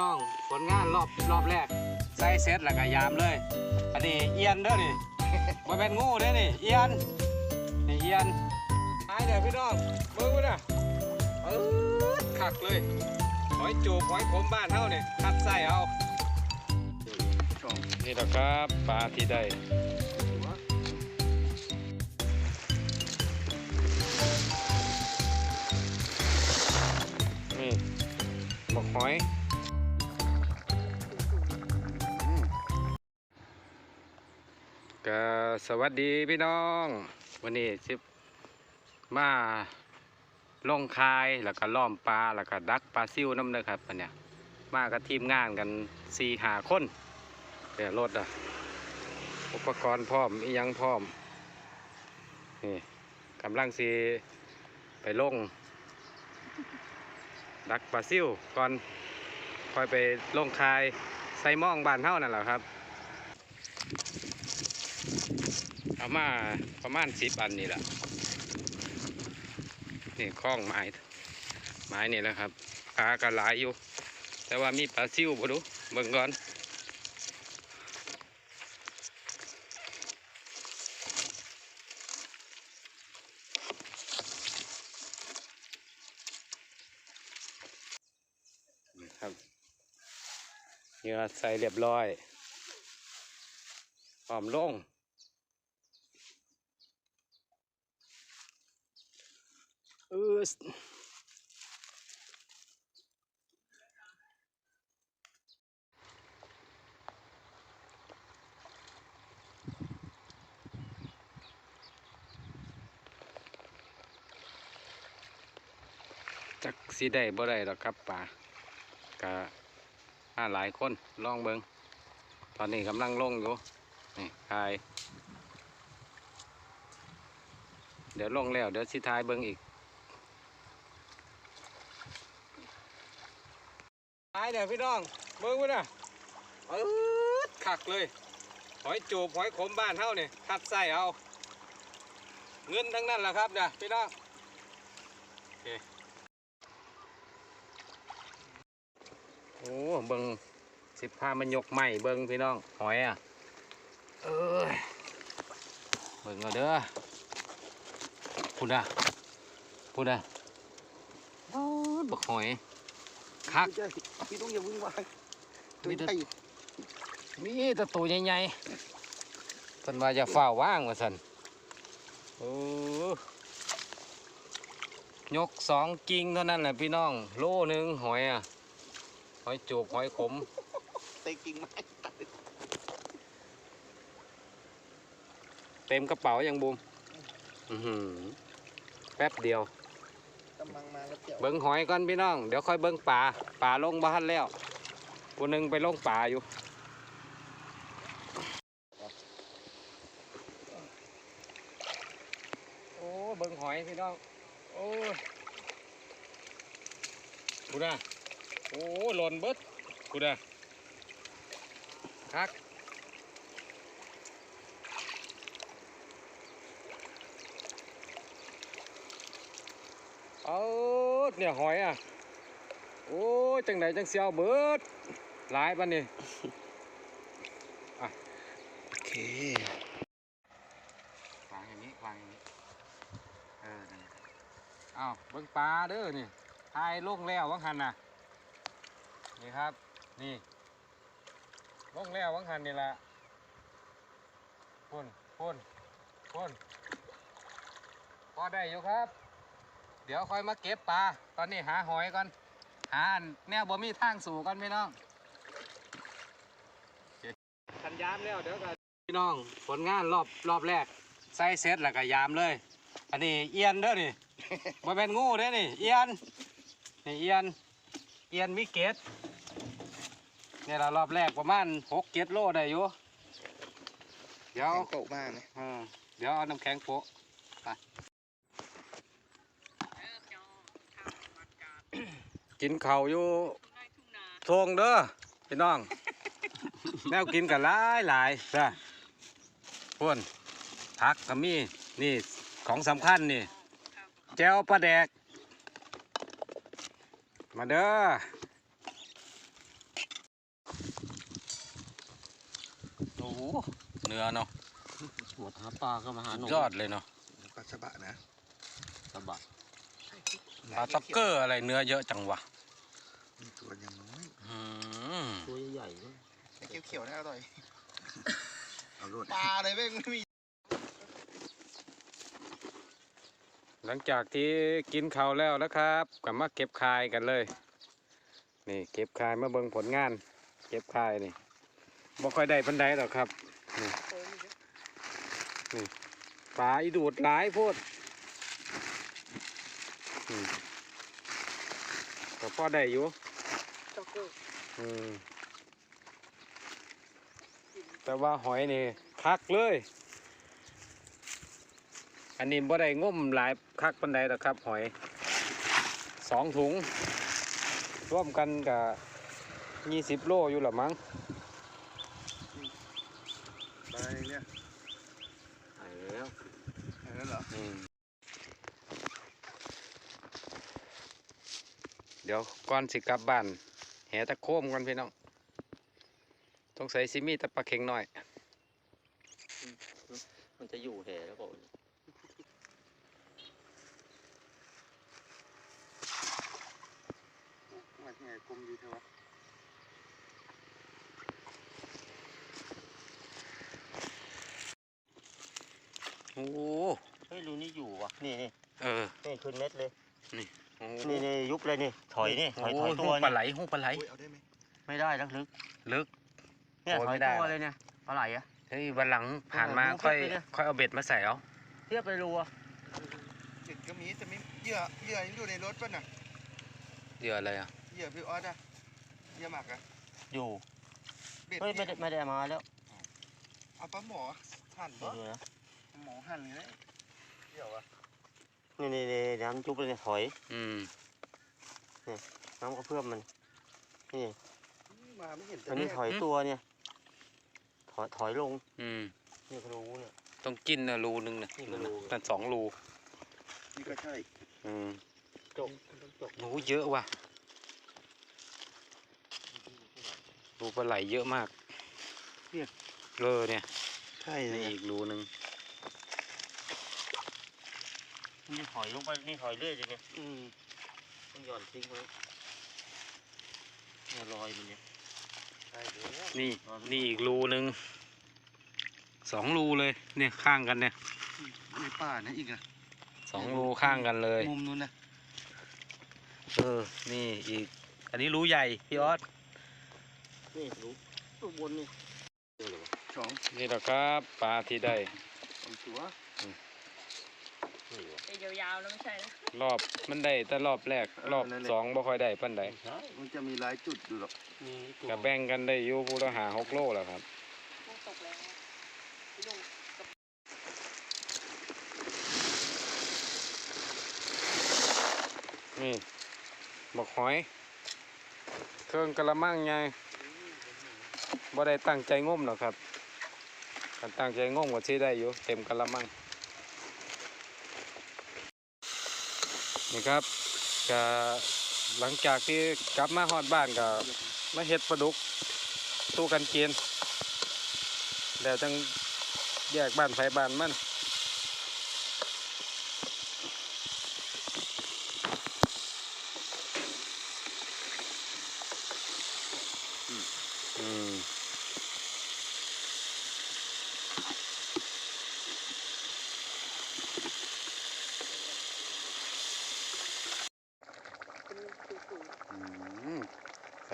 น้อง ผลงานรอบรอบแรก ใส่เสร็จแล้วก็ยามเลย อันนี้เอียนเด้อนี่มาเป็นงูเด้อนี่ เอียน นี่เอียนหายเด้อพี่น้องเบิ่งกูนะเออคักเลยหอยจูบหอยขมบ้านเฮาเนี่ยคัดใส่เอานี่แหละครับปลาที่ได้นี่บอกหอย ก็สวัสดีพี่น้อง วันนี้สิมาลงคายแล้วก็ล้อมปลาแล้วก็ดักปลาซิวน้ำเด้อครับอันเนี้ยมากับทีมงานกันสี่หาคนเดี๋ยวรถอะอุปกรณ์พร้อมอียังพร้อมนี่กำลังสีไปลงดักปลาซิวก่อนคอยไปลงคายใส่หม่องบานเท่านั่นแหละครับ เอามาประมาณสิบอันนี่แหละนี่คล้องไม้ไม้นี่แหละครับปลาก็หลายอยู่ แต่ว่ามีปลาซิวบ่ดูเบิ่งก่อนครับเหยื่อใส่เรียบร้อยพร้อมลง เออจักสีได้บ่ได้หรอกครับป่ากะห้าหลายคนลองเบิงตอนนี้กำลังลงอยู่ นี่ทาย เดี๋ยวลงแล้ว เดี๋ยวสิทายเบิงอีก ตายเดี๋ยวพี่น้องเบิ่งไว้นะเออคักเลยหอยจูบหอยขมบ้านเฮาเนี่ยคัดใส่เอา เงินทั้งนั้นแหละครับเนี่ยพี่น้องโอ้เบิ่งสิบพามันยกใหม่เบิ่งพี่น้องหอยอะเอ้ยเบิ่งเอาเด้อพูดอะพูดอะบักหอย คัก พี่ต้องอย่าวุ่นวายมีแต่มีแต่ตัวใหญ่ๆเพิ่นว่าจะเฝ้าว่างว่าซั่นโอ้ยกสองกิ่งเท่านั้นแหละพี่น้อง โลหนึงหอยอะหอยจูบหอยขมเตะกิ่งไม้เต็มกระเป๋ายังบูมอื้อหือแป๊บเดียว กำลังมาแล้วเจ้าเบิ้งหอยก่อนพี่น้อง เดี๋ยวค่อยเบิ้งป่าป่าลงบ้านแล้วกูนึงไปลงป่าอยู่ โอ้เบิ้งหอยพี่น้อง โอ้กูนะโอ้หล่นเบิดกูนะคัก เอาเนี่ยหอยอะ โอ้ยจังไหนจังเสียวเบิดหลายปันนี่โอเควางอย่างนี้วางอย่างนี้ เออนั่นน่ะอ้าวเบิ่งปลาเด้อนี่ทายลงแล้ววังหันน่ะ นี่ครับ นี่ลงแล้ววังหันนี่ละพ่นพ่นพ่นพอได้อยู่ครับ เดี๋ยวค่อยมาเก็บปลา ตอนนี้หาหอยก่อน หาอันแนวบ่มีทางสู่ก่อนพี่น้องทันยามแล้วเดี๋ยวกันพี่น้องผลงานรอบรอบแรกใส่เสร็จแล้วก็ยามเลย อันนี้เอียนเด้อนี่บ่เป็นงูเด้อนี่ เอียนนี่เอียน เอียนมีเกตเนี่ยเรารอบแรกประมาณหกเกตโลได้อยู่ เดี๋ยวแข็งโตมากนะเออเดี๋ยวเอาน้ำแข็งโปะไป กินเข่าอยู่ทงเด้อพี่น้องแมวกินกันหลายหลายจ้ะพ่นผักก็มี่นี่ของสำคัญนี่ แจวปลาแดก มาเด้อโอ้เนื้อเนาะหมดหาปลาก็มาหาหนุ่มยอดเลยเนาะก็สะบะนะ สะบัด ปลาซ็อกเกอร์อะไรเนื้อเยอะจังวะนี่ตัวยังน้อยอืมตัวใหญ่ๆด้วยไอ้เขียวๆน่าอร่อยเอารวดปลาอะไรแม่งไม่มีหลังจากที่กินข้าวแล้วนะครับก็มาเก็บคายกันเลย นี่เก็บคายมาเบิ่งผลงาน เก็บคายนี่บ่ค่อยได้ปันไดหรอกครับนี่นี่ปลาอีดูดหลายโพดอืม ก็พอได้อยู่อืมแต่ว่าหอยนี่คักเลย อันนี้บ่ได้งมหลายคักปันใดหรอกครับ หอยสองถุงร่วมกันกับยี่สิบโลอยู่หรอมั้งปลาอะไรเนี่ยหายแล้วเห็นแล้วเหรออืม เดี๋ยวก่อนสิกลับบ้านแหตะโคมกันพี่น้องต้องใส่ซิมีแตะปลาเข็งหน่อย มันจะอยู่แห่แล้วเปล่ามาที่ไหนกลมดีเท่าวะโอ้เฮ้ยรูนี่อยู่วะนี่นี่เออ นี่ขึ้นเม็ดเลยโอ้ นี่นี่ยุบเลยนี่ ถอยนี่ถอยถโอ้อยยตัหูวปลานี่ไหลหูปลาไหลอุ้ยเอาได้ไหมไม่ได้ลักลึกลึกเนี่ยโอ้ยถอไม่ยได้ตัวหรอกเลยเนี่ยปลาไหลอะเฮ้ยวันหลังผ่านมาโอ้โหค่อยเก็บไปเนี่ยค่อยเอาเบ็ดมาใส่เอาเทียบไปรูอะเด็ดก็มีแต่ไม่เหยื่อเหยื่อยังอยู่ในรถป่ะน่ะเดี๋ยวอะไรอะเหยื่อพี่ออสอะเหยื่อหมักอะอยู่เบ็ดเฮ้ยไม่ได้ไม่ได้มาแล้วเอาปลาหมอหั่นเดี๋ยวปะดูนะหมอหั่นเลยเหยื่อวะ นี่นี่นี่น้ำจุบเลยเนี่ยถอยอืมน้ำกระเพื่อมมัน นี่มาไม่เห็นแต่อันนี้แรกถอยตัวเนี่ย ถอยถอยลง อืมนี่ก็รู้เนี่ย ต้องกินนะรูนึงนะนี่นั่นรูน่ะนั่นสองรูนี่ก็ใช่ อืมจบจบโอ้เยอะว่ะรูปลาไหลเยอะมากเออเนี่ย ใช่นี่อีกรูนึง นี่ถอยลงไปนี่ถอยเรื่อยเลยเนี่ยอืมต้องหย่อนทิ้งไว้เนี่ยรอยมันเนี่ยใช่เลยนี่นี่อีกรูนึงสองรูเลยเนี่ยข้างกันเนี่ยในป่านะอีกอะสองรูข้างกันเลย มุมนู้นนะเออนี่อีก อันนี้รูใหญ่พี่ออสนี่รู้ตัวบนนี่เจอเลยวะสองนี่แหละครับปลาที่ได้สองตัวนี่วะ ไอ้ยาวๆแล้วไม่ใช่นะรอบมันได้แต่รอบแรกรอบสองบ่ค่อยได้ปันใดใช่มันจะมีหลายจุดอยู่หรอกมีตัวก็แบ่งกันได้อยู่ผู้ละหาหกโลแล้วครับพวกตกแรงอะพี่ลุงนี่บักหอย เครื่องกระมังไงบ่ได้ตั้งใจงมหรอกครับการตั้งใจงมก็สิได้อยู่เต็มกระมัง ครับก็หลังจากที่กลับมาฮอดบ้านก็มาเฮ็ดปลาดุกตู้กันเกินแล้วจังแยกบ้านไฟบ้านมัน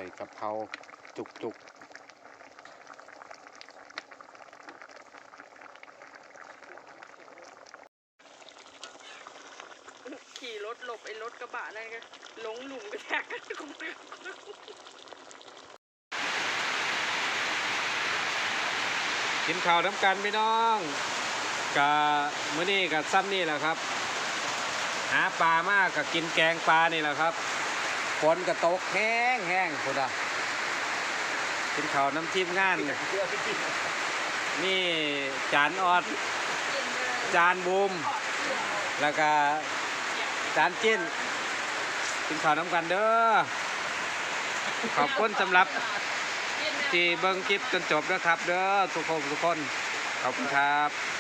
ส่กะเพราจุกจุกขี่รถหลบไอ้รถกระบะนั่นก็หลงหลุมกระแทกกันคงไม่กินข้าวน้ำกันพี่น้องกะมื้อนี้กับซ้ำนี่แหละครับ หาปลามากกับกินแกงปลานี่แหละครับ นกระตกแห้งแห้งพุดอะกินข้าวน้ำทีมงาน นี่จานออด จานบูม แล้วก็จานจิ้น กินข้าวน้ำกันเด้อ ขอบคุณสำหรับที่เบิ่งคลิปจนจบนะครับ เด้อทุกคนทุกคน ขอบคุณครับ